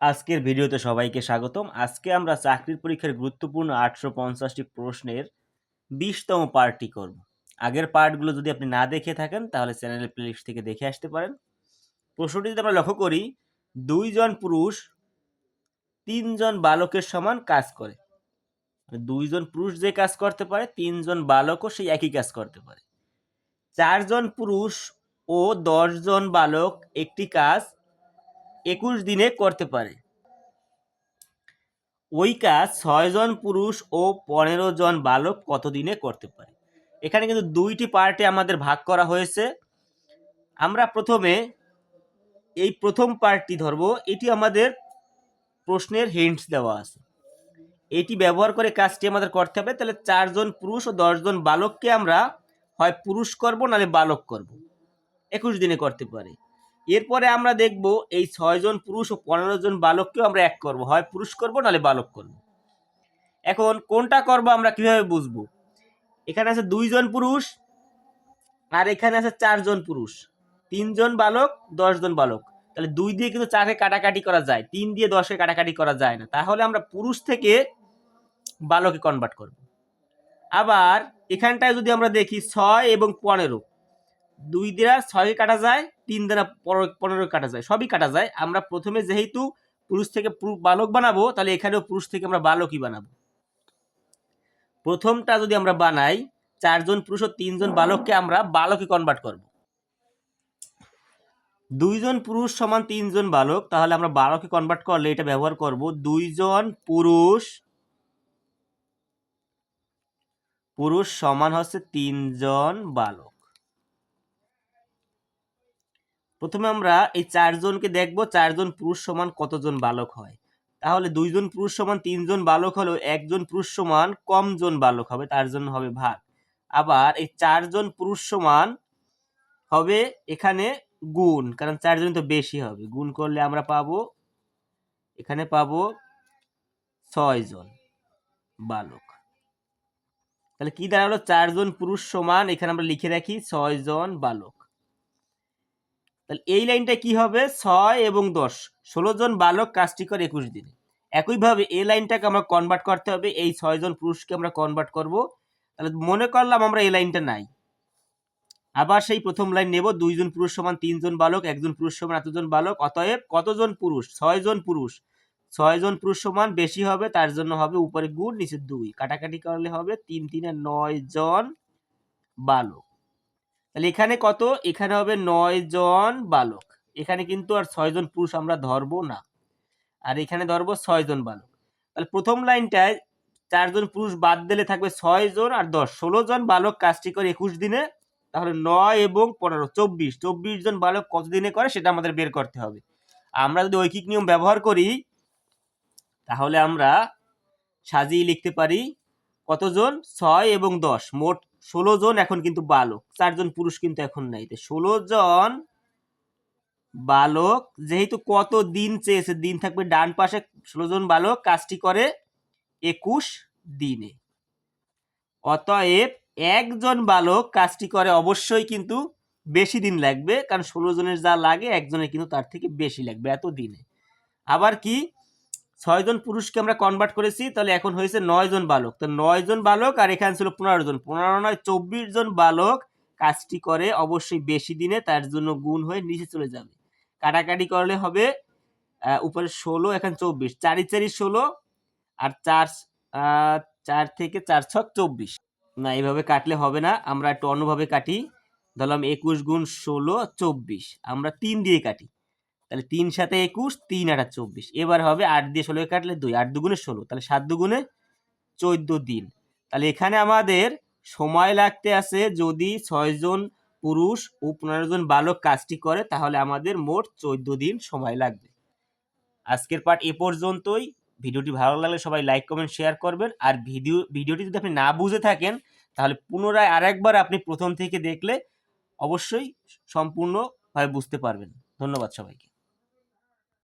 আজকের ভিডিওতে সবাইকে স্বাগতম। আজকে আমরা চাকরির পরীক্ষার গুরুত্বপূর্ণ আটশো পঞ্চাশটি প্রশ্নের বিশতম পার্টটি করব। আগের পার্টগুলো যদি আপনি না দেখে থাকেন, তাহলে চ্যানেলের প্লেলিস্ট থেকে দেখে আসতে পারেন। প্রশ্নটি যদি আমরা লক্ষ্য করি, দুইজন পুরুষ তিনজন বালকের সমান কাজ করে। মানে দুইজন পুরুষ যে কাজ করতে পারে, তিনজন বালকও সেই একই কাজ করতে পারে। চারজন পুরুষ ও দশজন বালক একটি কাজ একুশ দিনে করতে পারে। ওই কাজ ছয়জন পুরুষ ও পনেরো জন বালক কত দিনে করতে পারে? এখানে কিন্তু দুইটি পার্টে আমাদের ভাগ করা হয়েছে। আমরা প্রথমে এই প্রথম পার্টটি ধরব। এটি আমাদের প্রশ্নের হিন্টস দেওয়া আছে। এটি ব্যবহার করে কাজটি আমাদের করতে হবে। তাহলে চারজন পুরুষ ও দশজন বালককে আমরা হয় পুরুষ করব নাহলে বালক করব। একুশ দিনে করতে পারে। এরপরে আমরা দেখব এই ছয়জন পুরুষ ও পনেরো জন বালককেও আমরা এক করব। হয় পুরুষ করব, নাহলে বালক করব। এখন কোনটা করব আমরা কীভাবে বুঝব? এখানে আছে দুইজন পুরুষ আর এখানে আছে চারজন পুরুষ। তিনজন বালক দশজন বালক। তাহলে দুই দিয়ে কিন্তু চারে কাটাকাটি করা যায়। তিন দিয়ে দশে কাটাকাটি করা যায় না। তাহলে আমরা পুরুষ থেকে বালকে কনভার্ট করব। আবার এখানটায় যদি আমরা দেখি ছয় এবং পনেরো দুই দ্বারা ছয় কাটা যায়, তিন দ্বারা পনেরো কাটা যায়, সবই কাটা যায়। আমরা প্রথমে যেহেতু পুরুষ থেকে বালক বানাবো, তাহলে এখানেও পুরুষ থেকে আমরা বালকই বানাবো। প্রথমটা যদি আমরা বানাই, চারজন পুরুষ ও তিনজন বালককে আমরা বালকে কনভার্ট করব। দুইজন পুরুষ সমান তিনজন বালক, তাহলে আমরা বালকে কনভার্ট করলে এটা ব্যবহার করব দুইজন পুরুষ পুরুষ সমান হচ্ছে তিনজন বালক। প্রথমে আমরা এই চারজনকে দেখব, চারজন পুরুষ সমান কতজন বালক হয়। তাহলে দুইজন পুরুষ সমান, তিনজন বালক হলেও একজন পুরুষ সমান, কমজন বালক হবে, তার জন্য হবে ভাগ। আবার এই চারজন পুরুষ সমান হবে এখানে গুণ, কারণ চারজন তো বেশি হবে। গুণ করলে আমরা পাবো, এখানে পাবো ছয় জন বালক। তাহলে কি দাঁড়াল? চারজন পুরুষ সমান, এখানে আমরা লিখে রাখি ছয় জন বালক। তাহলে এই লাইনটা কি হবে? ছয় এবং দশ। ষোলো জন বালক কাজটি করে একুশ দিনে। একইভাবে এই লাইনটাকে আমরা কনভার্ট করতে হবে। এই ছয়জন পুরুষকে আমরা কনভার্ট করব। তাহলে মনে করলাম আমরা এই লাইনটা নাই। আবার সেই প্রথম লাইন নেব। দুইজন পুরুষ সমান তিনজন বালক একজন পুরুষ সমান এতজন বালক। অতএব কতজন পুরুষ? ছয়জন পুরুষ। ছয়জন পুরুষ সমান বেশি হবে, তার জন্য হবে উপরে গুণ, নিচে দুই। কাটাকাটি করলে হবে তিন, তিনে নয় জন বালক। তাহলে এখানে কত? এখানে হবে নয় জন বালক। এখানে কিন্তু আর ছয়জন পুরুষ আমরা ধরবো না। আর এখানে ধরবো ছয়জন বালক। তাহলে প্রথম লাইনটায় চারজন পুরুষ বাদ দিলে থাকবে ছয় জন আর দশ। ষোলো জন বালক কাজটি করে একুশ দিনে, তাহলে নয় এবং পনেরো, চব্বিশ। চব্বিশ জন বালক কত দিনে করে সেটা আমাদের বের করতে হবে। আমরা যদি ঐকিক নিয়ম ব্যবহার করি, তাহলে আমরা সাজিয়ে লিখতে পারি কতজন? ছয় এবং দশ। মোট ষোলো জন এখন কিন্তু বালক চারজন পুরুষ কিন্তু এখন নাই। তো ষোলো জন বালক, যেহেতু কত দিন চেয়েছে, দিন থাকবে ডান পাশে, ষোলো জন বালক, কাজটি করে একুশ দিনে। অতএব একজন বালক কাজটি করে অবশ্যই কিন্তু বেশি দিন লাগবে, কারণ ষোলো জনের যা লাগে, একজনের কিন্তু তার থেকে বেশি লাগবে এত দিনে আবার কি? ছয়জন পুরুষকে আমরা কনভার্ট করেছি, তাহলে এখন হয়েছে নয় জন বালক। তো নয় জন বালক আর এখানে ছিল পনেরো জন। পনেরো নয়, চব্বিশ জন বালক কাজটি করে অবশ্যই বেশি দিনে তার জন্য গুণ হয়ে নিচে চলে যাবে। কাটাকাটি করলে হবে উপরে ষোলো, এখানে চব্বিশ। চারি চারি ষোলো আর চার চার থেকে চার ছক চব্বিশ। না, এইভাবে কাটলে হবে না, আমরা একটু অন্যভাবে কাটি। ধরলাম একুশ গুণ ষোলো, চব্বিশ। আমরা তিন দিয়ে কাটি। তাহলে তিন সাথে একুশ, তিন আটা চব্বিশ। এবার হবে আট দিয়ে ষোলো কাটলে দুই, আট দুগুণে ষোলো। তাহলে সাত দুগুণে চোদ্দ দিন। তাহলে এখানে আমাদের সময় লাগতে আছে যদি ছয়জন পুরুষ ও পনেরো জন বালক কাজটি করে, তাহলে আমাদের মোট চোদ্দ দিন সময় লাগবে। আজকের পার্ট এ পর্যন্তই। ভিডিওটি ভালো লাগলে সবাই লাইক, কমেন্ট, শেয়ার করবেন। আর ভিডিও, ভিডিওটি যদি আপনি না বুঝে থাকেন, তাহলে পুনরায় আরেকবার আপনি প্রথম থেকে দেখলে অবশ্যই সম্পূর্ণভাবে বুঝতে পারবেন। ধন্যবাদ সবাইকে।